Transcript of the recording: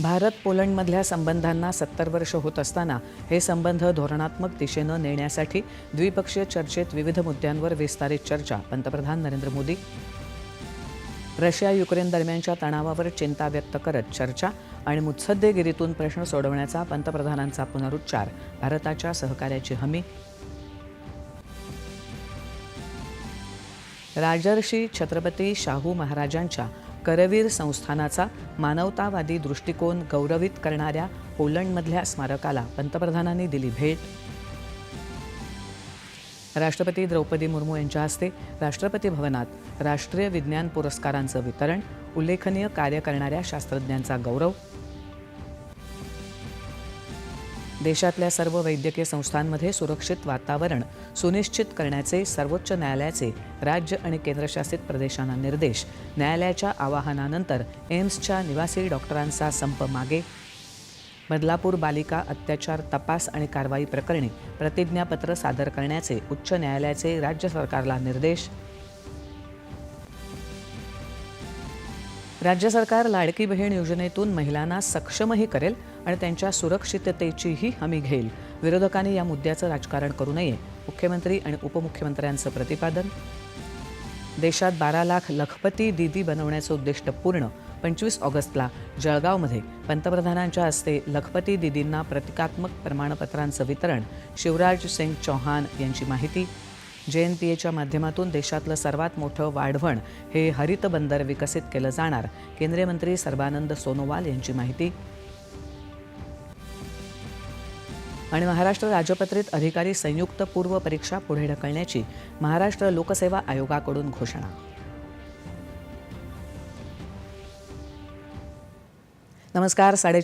भारत पोलंडमधल्या संबंधांना सत्तर वर्ष होत असताना हे संबंध धोरणात्मक दिशेनं नेण्यासाठी द्विपक्षीय चर्चेत विविध मुद्द्यांवर विस्तारित चर्चा. पंतप्रधान नरेंद्र मोदी रशिया युक्रेन दरम्यानच्या तणावावर चिंता व्यक्त करत चर्चा आणि मुत्सद्देगिरीतून प्रश्न सोडवण्याचा पंतप्रधानांचा पुनरुच्चार. भारताच्या सहकार्याची हमी राजर्षी छत्रपती शाहू महाराजांच्या करवीर संस्थानाचा मानवतावादी दृष्टिकोन गौरवित करणाऱ्या पोलंडमधल्या स्मारकाला पंतप्रधानांनी दिली भेट. राष्ट्रपती द्रौपदी मुर्मू यांच्या हस्ते राष्ट्रपती भवनात राष्ट्रीय विज्ञान पुरस्कारांचं वितरण उल्लेखनीय कार्य करणाऱ्या शास्त्रज्ञांचा गौरव देशातल्या सर्व वैद्यकीय संस्थांमध्ये सुरक्षित वातावरण सुनिश्चित करण्याचे सर्वोच्च न्यायालयाचे राज्य आणि केंद्रशासित प्रदेशांना निर्देश. न्यायालयाच्या आवाहनानंतर एम्सच्या निवासी डॉक्टरांचा संप मागे. बदलापूर बालिका अत्याचार तपास आणि कारवाई प्रकरणी प्रतिज्ञापत्र सादर करण्याचे उच्च न्यायालयाचे राज्य सरकारला निर्देश. राज्य सरकार लाडकी बहीण योजनेतून महिलांना सक्षमही करेल आणि त्यांच्या सुरक्षिततेचीही हमी घेईल. विरोधकांनी या मुद्द्याचं राजकारण करू नये. मुख्यमंत्री आणि उपमुख्यमंत्र्यांचं प्रतिपादन. देशात बारा लाख लखपती दिदी बनवण्याचं उद्दिष्ट पूर्ण. पंचवीस ऑगस्टला जळगावमध्ये पंतप्रधानांच्या हस्ते लखपती दिदींना प्रतिकात्मक प्रमाणपत्रांचं वितरण. शिवराज सिंग चौहान यांची माहिती. जे एन पी एच्या माध्यमातून देशातलं सर्वात मोठं वाढवण हे हरित बंदर विकसित केलं जाणार. केंद्रीय मंत्री सर्बानंद सोनोवाल यांची माहिती. आणि महाराष्ट्र राजपत्रित अधिकारी संयुक्त पूर्व परीक्षा पुढे ढकलण्याची महाराष्ट्र लोकसेवा आयोगाकडून घोषणा. नमस्कार साडे